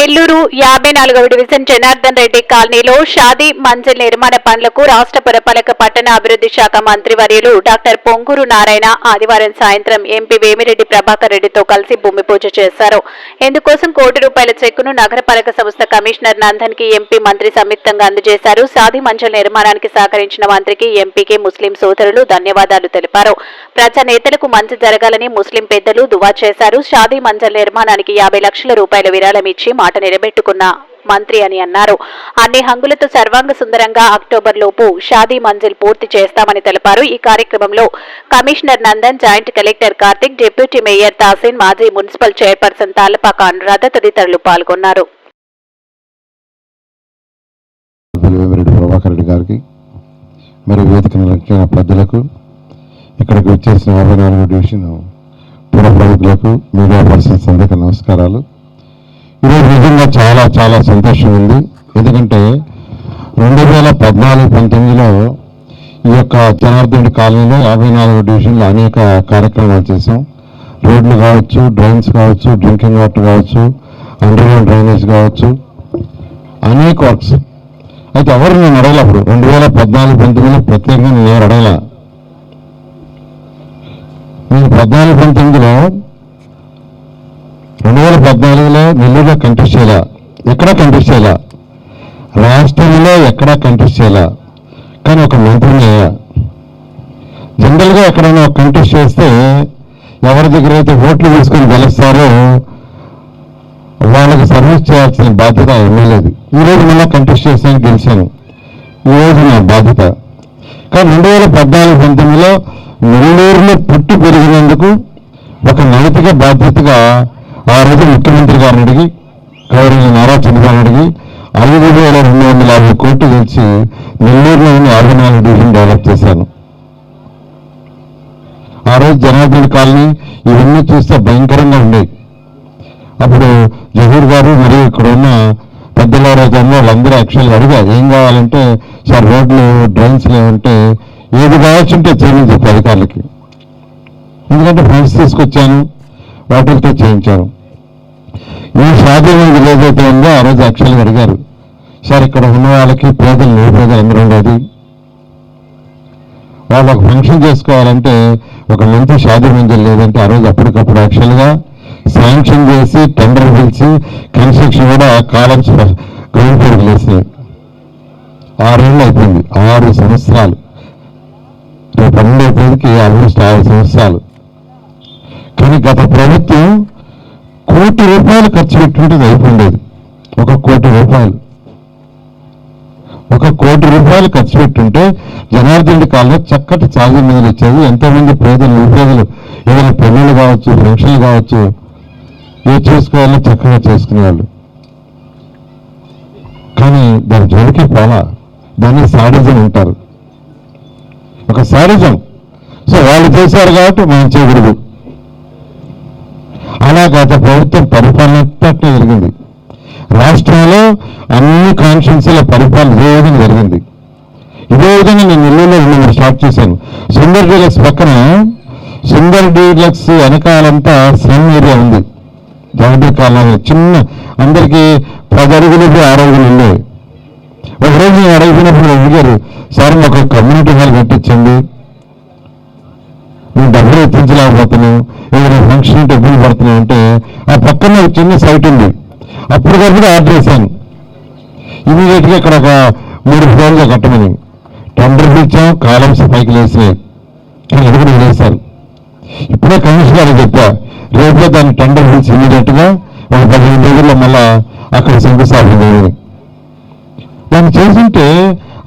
నెల్లూరు యాభై నాలుగవ డివిజన్ జనార్దన్ రెడ్డి కాలనీలో షాదీ మంజిల్ నిర్మాణ పనులకు రాష్ట్ర పురపాలక పట్టణ అభివృద్ధి శాఖ మంత్రివర్యులు డాక్టర్ పొంగూరు నారాయణ ఆదివారం సాయంత్రం ఎంపీ వేమిరెడ్డి ప్రభాకర్ రెడ్డితో కలిసి భూమి పూజ చేశారు. ఇందుకోసం కోటి రూపాయల చెక్కును నగరపాలక సంస్థ కమిషనర్ నందన్కి ఎంపీ మంత్రి సంయుక్తంగా అందజేశారు. షాదీ మంజిల్ నిర్మాణానికి సహకరించిన మంత్రికి ఎంపీకి ముస్లిం సోదరులు ధన్యవాదాలు తెలిపారు. ప్రజా నేతలకు మంచి జరగాలని ముస్లిం పెద్దలు దువా చేశారు. షాదీ మంజల్ నిర్మాణానికి యాభై లక్షల రూపాయల విరాళం ఇచ్చి మాట నిలబెట్టుకున్న మంత్రి అని అన్నారు. అన్ని హంగులతో సర్వాంగ సుందరంగా అక్టోబర్ లోపు షాదీ మంజిల్ పూర్తి చేస్తామని తెలిపారు. ఈ కార్యక్రమంలో commissioner Nandan joint collector Karthik deputy mayor Tasin మాజీ మున్సిపల్ చైర్పర్సన్ తాలపాక అనురాధ తదితరులు పాల్గొన్నారు. వేమిరెడ్డి ప్రభాకర్ రెడ్డి గారికి మరి వేదికను లక్ష్య పెద్దలకు ఇక్కడికి వచ్చేసిన యాభై నాలుగు డివిజన్ పుర ప్రముఖులకు మీడియా పర్సన్స్ అందరికీ నమస్కారాలు. ఈరోజు నిజంగా చాలా చాలా సంతోషం ఉంది ఎందుకంటే రెండు వేల పద్నాలుగు పంతొమ్మిదిలో ఈ యొక్క జనార్దనుడి కాలనీలో యాభై నాలుగు డివిజన్లు అనేక కార్యక్రమాలు చేసాం రోడ్లు కావచ్చు డ్రైన్స్ కావచ్చు డ్రింకింగ్ వాటర్ కావచ్చు అండర్గ్రౌండ్ డ్రైనేజ్ కావచ్చు అనేక వర్క్స్. అయితే ఎవరు నేను అడగల అప్పుడు రెండు వేల పద్నాలుగు పంతొమ్మిదిలో ప్రత్యేకంగా నేను ఎవరు అడగల? నేను పద్నాలుగు పంతొమ్మిదిలో రెండు వేల పద్నాలుగులో నెల్లూరులో కంటెస్ట్ చేయాలా? ఎక్కడా కంటెస్ట్ చేయాలా? రాష్ట్రంలో ఎక్కడా కంటెస్ట్ చేయాలా? కానీ ఒక మంత్రిని అయ్యా జనరల్గా ఎక్కడైనా ఒక కంటెస్ట్ చేస్తే ఎవరి దగ్గర అయితే ఓట్లు తీసుకొని గెలుస్తారో వాళ్ళకి సర్వీస్ చేయాల్సిన బాధ్యత ఎమ్మెల్యేది. ఈ రోజు మళ్ళీ కంటెస్ట్ చేశాను గెలిచాను. ఈ రోజు నా బాధ్యత. కానీ రెండు వేల పద్నాలుగు పంతొమ్మిదిలో నెల్లూరులో పుట్టి పెరిగినందుకు ఒక నైతిక బాధ్యతగా ఆ రోజు ముఖ్యమంత్రి గారిని అడిగి గౌరవ నారా చంద్రబాబు అడిగి ఐదు వేల రెండు వందల యాభై కోట్లు తెచ్చి నెల్లూరులోని ఉన్న డివిజన్ డెవలప్ చేశాను ఆ రోజు జనార్దన్ కాలనీ ఇవన్నీ చూస్తే భయంకరంగా ఉండేవి అప్పుడు జహూర్ గారు మరియు ఇక్కడ ఉన్న పెద్దల రోజుల్లో వాళ్ళందరూ యాక్చువల్గా అడిగారు ఏం కావాలంటే సార్ రోడ్లు డ్రైన్స్ లేవంటే ఏది కావాల్సింటే చేయమని చెప్పి అధికారులకి. ఎందుకంటే ఫండ్స్ తీసుకొచ్చాను వాటితో చేయించాను ఈ స్వాధీనం ఏదైతే ఉందో ఆ రోజు యాక్చువల్గా అడిగారు. సార్ ఇక్కడ ఉన్న వాళ్ళకి పేదలు నిరుపేదలు అందరూ ఉండేది? వాళ్ళు ఒక ఫంక్షన్ చేసుకోవాలంటే ఒక మంచి షాదీ మంజలు లేదంటే ఆ రోజు అప్పటికప్పుడు యాక్చువల్గా శాంక్షన్ చేసి టెండర్ పిలిచి కన్స్ట్రక్షన్ కూడా కాలమ్స్ గ్రౌండ్ ఫ్లోర్కి వేసినాయి ఆరేళ్ళు అయిపోయింది ఆరు సంవత్సరాలు. రేపు పన్నెండు అయిపోయిందికి ఆల్మోస్ట్ ఆరు సంవత్సరాలు. కానీ గత ప్రభుత్వం కోటి రూపాయలు ఖర్చు పెట్టుంటే అయిపోయిండేది ఒక కోటి రూపాయలు. ఒక కోటి రూపాయలు ఖర్చు పెట్టుంటే జనార్దన్ కాలంలో చక్కటి సాగు మీద ఇచ్చేది ఎంతోమంది పేదలు నిరుపేదలు ఏదైనా పెళ్ళిళ్ళు కావచ్చు ఫంక్షన్లు కావచ్చు ఏ చేసుకోవాలో చక్కగా చేసుకునేవాళ్ళు. కానీ దాని జోలికి పోలా. దాన్ని సాడిజం అంటారు. ఒక సాడిజం సో వాళ్ళు చేశారు కాబట్టి మనం చేయకూడదు. అలా గత ప్రభుత్వం పరిపాలన అంతట్లో జరిగింది. రాష్ట్రంలో అన్ని కాన్స్టిట్యున్సీల పరిపాలన ఇదే విధంగా జరిగింది. ఇదే విధంగా నేను నెల్లూరులో మిమ్మల్ని స్టార్ట్ చేశాను. సుందర్ డీలక్స్ పక్కన సుందర్ డీలక్స్ వెనకాలంతా స్లమ్ ఏరియా ఉంది. జాగ్రత్త కాలంలో చిన్న అందరికీ పది అడుగులు ఉండేవి ఒకరోజు నేను అడిగినప్పుడు అడిగారు సార్ మాకు కమ్యూనిటీ హాల్ కట్టించండి. నేను ఏదైనా ఫంక్షన్ ఉంటే ఇబ్బంది పడుతున్నాం అంటే ఆ పక్కన ఒక చిన్న సైట్ ఉంది. అప్పుడు కూడా ఆర్డర్ చేశాను ఇమీడియట్గా ఇక్కడ ఒక మూడు ఫోన్లు కట్టమని. టెండర్ పిలిచాం కాలమ్స్ పైకి లేసినాయి. కానీ అది కూడా ఇప్పుడే కమిషన్ గారికి చెప్పా రేపే దాన్ని టెండర్ పిలిచి ఇమీడియట్గా ఒక పదిహేను రోజుల్లో మళ్ళా అక్కడ శంకుస్థాపన చేయాలి. దాన్ని చేసింటే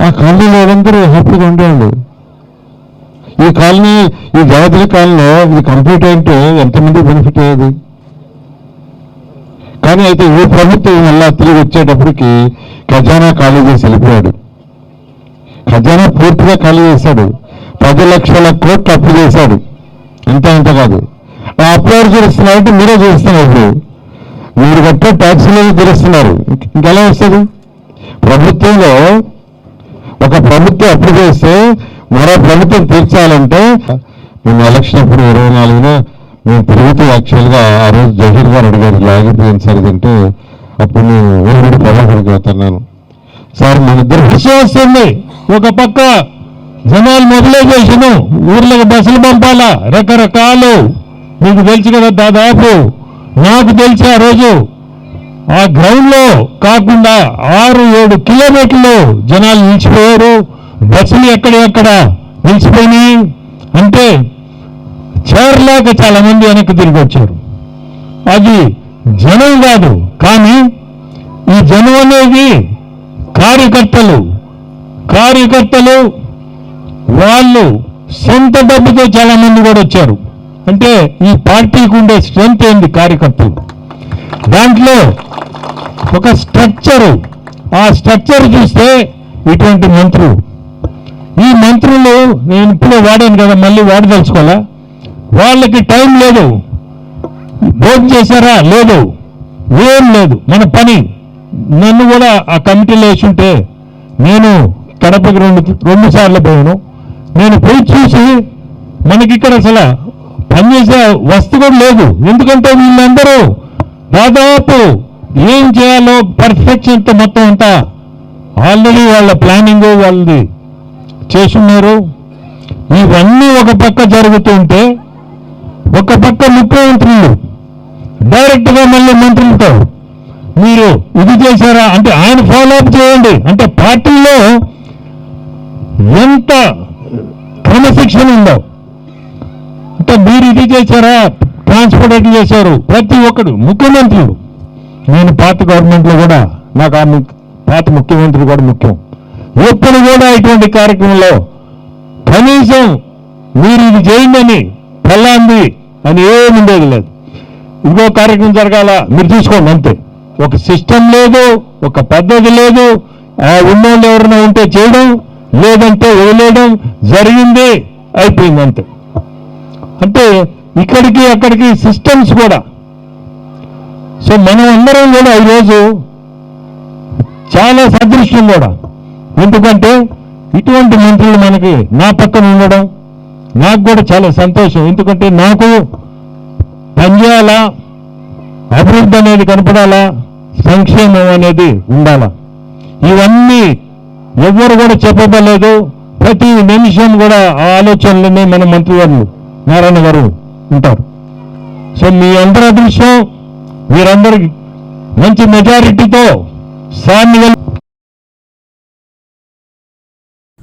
ఆ కాలనీలో వాళ్ళందరూ హ్యాపీగా ఉండేవాళ్ళు. ఈ కాలనీ ఈ గాయత్రి కాలంలో ఇది కంప్లీట్ అయితే ఎంతమంది బెనిఫిట్ అయ్యేది? కానీ అయితే ఈ ప్రభుత్వం మళ్ళా తిరిగి వచ్చేటప్పటికి ఖజానా ఖాళీ చేసి వెళ్ళిపోయాడు. ఖజానా పూర్తిగా ఖాళీ చేశాడు. పది లక్షల కోట్లు అప్పు చేశాడు. అంత ఇంత కాదు. ఆ అప్లోడ్ చేస్తున్నారంటే మీరే చేస్తున్నారు ఇప్పుడు. మీరు కట్టే ట్యాక్సీలు తెలుస్తున్నారు ఇంకెలా వస్తుంది? ప్రభుత్వంలో ఒక ప్రభుత్వం అప్పు చేస్తే మరో ప్రభుత్వం తీర్చాలంటే మేము ఎలక్షన్ అప్పుడు ఇరవై నాలుగులో మేము ప్రభుత్వం యాక్చువల్గా ఆ రోజు జహీర్ గారు అడిగారు లాగిపోయింది సార్ ఇదంటే అప్పుడు నేను వేమిరెడ్డి ప్రభాకర్కి వెళ్తున్నాను. సార్ మన ఇద్దరు వస్తుంది ఒక పక్క జనాలు మొబిలైజేషన్ ఊర్లకు బస్సులు పంపాలా రకరకాలు. మీకు తెలుసు కదా దాదాపు నాకు తెలిసి ఆ రోజు ఆ గ్రౌండ్లో కాకుండా ఆరు ఏడు కిలోమీటర్లు జనాలు నిలిచిపోయారు. బస్సులు ఎక్కడెక్కడ నిలిచిపోయినాయి? అంటే చేరలేక చాలా మంది వెనక్కి తిరిగి వచ్చారు. అది జనం కాదు కానీ ఈ జనం అనేది కార్యకర్తలు. కార్యకర్తలు వాళ్ళు సొంత డబ్బుతో చాలా మంది కూడా వచ్చారు. అంటే ఈ పార్టీకి ఉండే స్ట్రెంత్ ఏంది కార్యకర్తలు? దాంట్లో ఒక స్ట్రక్చరు. ఆ స్ట్రక్చర్ చూస్తే ఇటువంటి మంత్రులు ఈ మంత్రులు నేను ఇప్పుడే వాడాను కదా మళ్ళీ వాడదలుచుకోవాలా? వాళ్ళకి టైం లేదు. భోజనం చేశారా? లేదు. ఏం లేదు. మన పని. నన్ను కూడా ఆ కమిటీలో వేసుంటే నేను కడపకి రెండు రెండు సార్లు పోయాను. నేను పోయి చూసి మనకి ఇక్కడ అసలు పనిచేసే వస్తు కూడా లేదు. ఎందుకంటే వీళ్ళందరూ దాదాపు ఏం చేయాలో పర్ఫెక్షన్తో మొత్తం అంతా ఆల్రెడీ వాళ్ళ ప్లానింగ్ వాళ్ళది చేసున్నారు ఇవన్నీ ఒక పక్క జరుగుతుంటే ఒక పక్క ముఖ్యమంత్రులు డైరెక్ట్గా మళ్ళీ మంత్రులతో మీరు ఇది చేశారా? అంటే ఆయన ఫాలోఅప్ చేయండి. అంటే పార్టీలో ఎంత క్రమశిక్షణ ఉందో. అంటే మీరు ఇది చేశారా? ట్రాన్స్పోర్ట్ ఇది చేశారు? ప్రతి ఒక్కడు ముఖ్యమంత్రులు. నేను పాత గవర్నమెంట్లో కూడా నాకు ఆ పాత ముఖ్యమంత్రి కూడా ముఖ్యం. ఎప్పుడు కూడా ఇటువంటి కార్యక్రమంలో కనీసం మీరు ఇది చేయండి అని పెళ్ళాంది అని ఏమి ఉండేది లేదు. ఇంకో కార్యక్రమం జరగాల మీరు చూసుకోండి అంతే. ఒక సిస్టమ్ లేదు ఒక పద్ధతి లేదు. ఉన్నోళ్ళు ఎవరైనా ఉంటే చేయడం లేదంటే వదిలేయడం జరిగింది అయిపోయింది అంతే. అంటే ఇక్కడికి అక్కడికి సిస్టమ్స్ కూడా. సో మనం అందరం కూడా ఈరోజు చాలా సదృష్టం కూడా. ఎందుకంటే ఇటువంటి మంత్రులు మనకి నా పక్కన ఉండడం నాకు కూడా చాలా సంతోషం. ఎందుకంటే నాకు పనిచేయాలా అభివృద్ధి అనేది కనపడాలా? సంక్షేమం అనేది ఉండాలా? ఇవన్నీ ఎవ్వరు కూడా చెప్పబడలేదు. ప్రతి నిమిషం కూడా ఆ ఆలోచనలనే మన మంత్రివర్యులు నారాయణ గారు ఉంటారు. సో మీ అందరి అదృష్టం మీరందరికి మంచి మెజారిటీతో సాన్ని